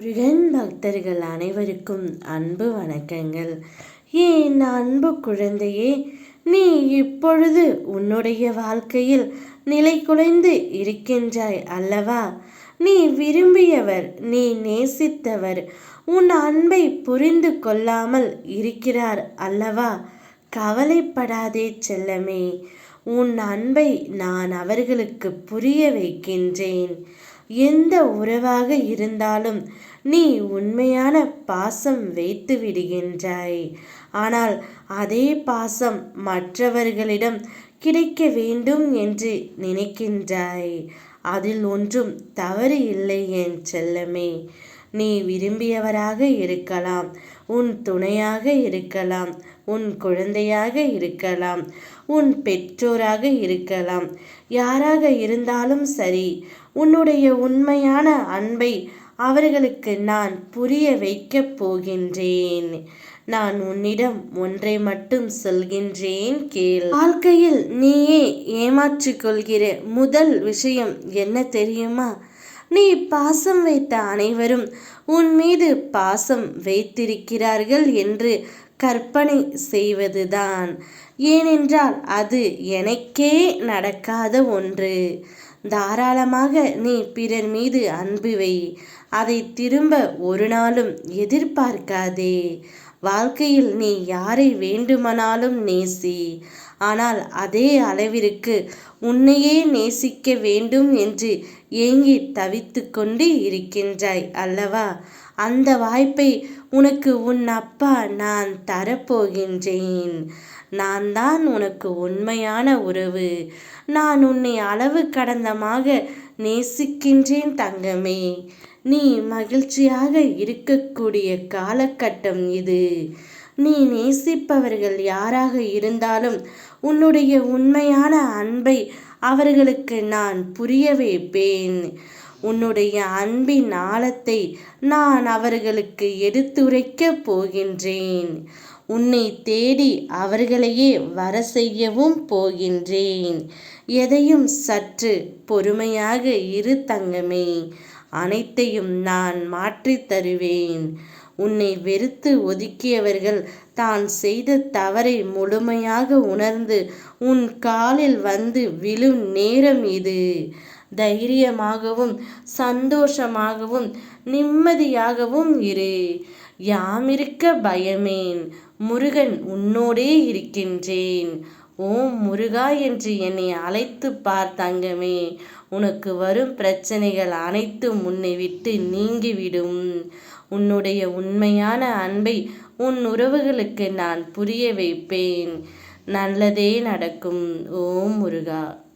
முருகன் பக்தர்கள் அனைவருக்கும் அன்பு வணக்கங்கள். ஏன் அன்பு குழந்தையே நீ இப்பொழுது உன்னுடைய வாழ்க்கையில் நிலை குலைந்து இருக்கின்றாய் அல்லவா? நீ விரும்பியவர் நீ நேசித்தவர் உன் அன்பை புரிந்து கொள்ளாமல் இருக்கிறார் அல்லவா? கவலைப்படாதே செல்லமே உன் அன்பை நான் அவர்களுக்கு புரிய வைக்கின்றேன். எந்த உறவாக இருந்தாலும் நீ உண்மையான பாசம் வைத்து விடுகின்றாய். ஆனால் அதே பாசம் மற்றவர்களிடம் கிடைக்க வேண்டும் என்று நினைக்கின்றாய். அதில் ஒன்றும் தவறு இல்லை என் செல்லமே. நீ விரும்பியவராக இருக்கலாம் உன் துணையாக இருக்கலாம் உன் குழந்தையாக இருக்கலாம் உன் பெற்றோராக இருக்கலாம். யாராக இருந்தாலும் சரி உன்னுடைய உண்மையான அன்பை அவர்களுக்கு நான் புரிய வைக்கப் போகின்றேன். நான் உன்னிடம் ஒன்றை மட்டும் சொல்கின்றேன் கேள். வாழ்க்கையில் நீயே ஏமாற்றிக் கொள்கிற முதல் விஷயம் என்ன தெரியுமா? நீ பாசம் வைத்த அனைவரும் உன் மீது பாசம் வைத்திருக்கிறார்கள் என்று கற்பனை செய்வதுதான். ஏனென்றால் அது எனக்கே நடக்காத ஒன்று. தாராளமாக நீ பிறர் மீது அன்பு வை. அதை திரும்ப ஒரு நாளும் எதிர்பார்க்காதே. வாழ்க்கையில் நீ யாரை வேண்டுமானாலும் நேசி. ஆனால் அதே அளவிற்கு உன்னையே நேசிக்க வேண்டும் என்று ஏங்கி தவித்து கொண்டு இருக்கின்றாய் அல்லவா? அந்த வாய்ப்பை உனக்கு உன் அப்பா நான் தரப்போகின்றேன். நான் தான் உனக்கு உண்மையான உறவு. நான் உன்னை அளவு கடந்தமாக நேசிக்கின்றேன் தங்கமே. நீ மகிழ்ச்சியாக இருக்கக்கூடிய காலகட்டம் இது. நீ நேசிப்பவர்கள் யாராக இருந்தாலும் உன்னுடைய உண்மையான அன்பை அவர்களுக்கு நான் புரிய வைப்பேன் உன்னுடைய அன்பின் ஆழத்தை நான் அவர்களுக்கு எடுத்துரைக்கப் போகின்றேன். உன்னை தேடி அவர்களையே வர செய்யவும் போகின்றேன். எதையும் சற்று பொறுமையாக இரு தங்கமே அனைத்தையும் நான் மாற்றித் தருவேன். உன்னை வெறுத்து ஒதுக்கியவர்கள் தான் செய்த தவறை முழுமையாக உணர்ந்து உன் காலில் வந்து விழும் நேரம் இது. தைரியமாகவும் சந்தோஷமாகவும் நிம்மதியாகவும் இரு. யாமிருக்க பயமேன் முருகன் உன்னோடே இருக்கின்றேன். ஓம் முருகா என்று என்னை அழைத்து பார் தங்கமே. உனக்கு வரும் பிரச்சனைகள் அனைத்தும் உன்னை விட்டு நீங்கிவிடும். உன்னுடைய உண்மையான அன்பை உன் உறவுகளுக்கு நான் புரிய வைப்பேன். நல்லதே நடக்கும். ஓம் முருகா.